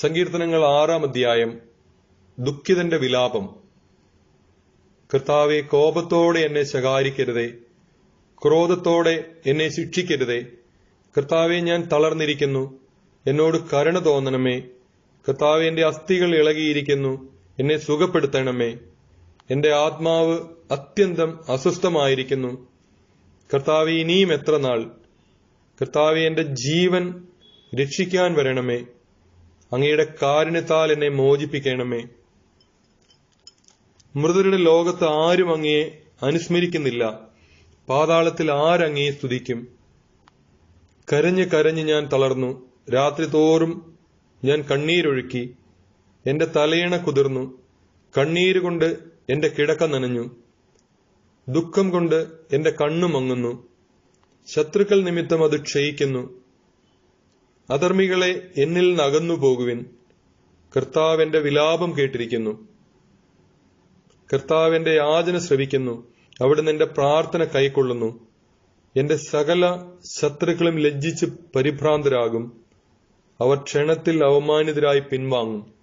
സങ്കീർത്തനങ്ങൾ ആറാം അധ്യായം ദുഃഖിതന്റെ വിലാപം. കർത്താവെ കോപത്തോടെ എന്നെ ശകാരിക്കരുതേ. ക്രോധത്തോടെ എന്നെ ശിക്ഷിക്കരുതേ. കർത്താവെ ഞാൻ തളർന്നിരിക്കുന്നു. എന്നോട് കരുണ തോന്നണമേ. കർത്താവെ എന്റെ അസ്ഥികൾ ഇളകിയിരിക്കുന്നു. എന്നെ സുഖപ്പെടുത്തണമേ. എന്റെ ആത്മാവ് അത്യന്തം അസ്വസ്ഥമായിരിക്കുന്നു. കർത്താവെ ഇനിയും എത്ര നാൾ? കർത്താവെ എന്റെ ജീവൻ രക്ഷിക്കാൻ വരണമേ. അങ്ങയുടെ കാരുണ്യത്താൽ എന്നെ മോചിപ്പിക്കണമേ. മൃതരുടെ ലോകത്ത് ആരും അങ്ങയെ അനുസ്മരിക്കുന്നില്ല. പാതാളത്തിൽ ആരങ്ങയെ സ്തുതിക്കും. കരഞ്ഞ് കരഞ്ഞ് ഞാൻ തളർന്നു. രാത്രി തോറും ഞാൻ കണ്ണീരൊഴുക്കി. എന്റെ തലയിണ കുതിർന്നു. കണ്ണീരുകൊണ്ട് എന്റെ കിടക്ക നനഞ്ഞു. ദുഃഖം കൊണ്ട് എന്റെ കണ്ണു മങ്ങുന്നു. ശത്രുക്കൾ നിമിത്തം അത് ക്ഷയിക്കുന്നു. അധർമ്മികളെ എന്നിൽ നകന്നു പോകുവിൻ. കർത്താവിന്റെ വിലാപം കേട്ടിരിക്കുന്നു. കർത്താവിന്റെ യാചന ശ്രവിക്കുന്നു. അവിടുന്ന് എന്റെ പ്രാർത്ഥന കൈക്കൊള്ളുന്നു. എന്റെ സകല ശത്രുക്കളും ലജ്ജിച്ച് പരിഭ്രാന്തരാകും. അവർ ക്ഷണത്തിൽ അവമാനിതരായി പിൻവാങ്ങും.